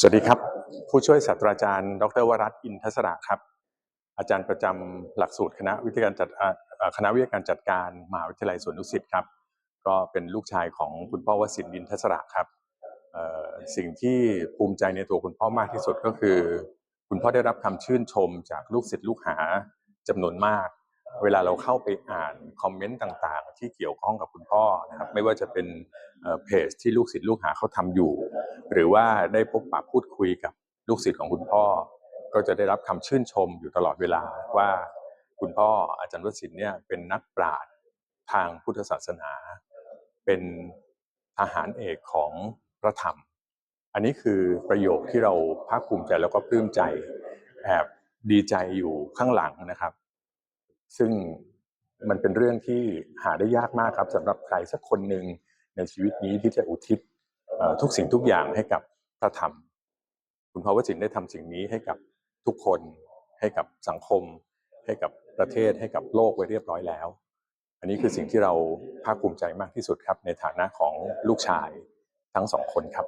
สวัสดีครับ ผู้ช่วยศาสตราจารย์ ดรวรัตน์อินทศระครับ อาจารย์ประจำหลักสูตรคณะวิทยาการจัดคณะวิทยาการจัดการมหาวิทยาลัยสวนดุสิตครับ ก็เป็นลูกชายของคุณพ่อวสินอินทศระครับสิ่งที่ภูมิใจในตัวคุณพ่อมากที่สุดก็คือ คุณพ่อได้รับคำชื่นชมจากลูกศิษย์ลูกหาจำนวนมาก เวลาเราเข้าไปอ่านคอมเมนต์ต่างๆ ที่เกี่ยวข้องกับคุณพ่อนะครับไม่ว่าจะเป็นเพจที่ลูกศิษย์ลูกหาเขาทำอยู่ หรือว่าได้พบปะพูดคุยกับลูกศิษย์ของคุณพ่อ ก็จะได้รับคำชื่นชมอยู่ตลอดเวลาว่าคุณพ่ออาจารย์วสินเนี่ยเป็นนักปราชญ์ทางพุทธศาสนา เป็นทหารเอกของพระธรรม อันนี้คือประโยคที่เราภาคภูมิใจแล้วก็ปลื้มใจแอบดีใจอยู่ข้างหลังนะครับ ซึ่งมันเป็นเรื่องที่หาได้ยากมากครับสำหรับใครสักคนหนึ่งในชีวิตนี้ที่จะอุทิศทุกสิ่งทุกอย่างให้กับพระธรรม คุณพ่อวสินได้ทำสิ่งนี้ให้กับทุกคน ให้กับสังคม ให้กับประเทศให้กับโลกไว้เรียบร้อยแล้ว อันนี้คือสิ่งที่เราภาคภูมิใจมากที่สุดครับ ในฐานะของลูกชายทั้งสองคนครับ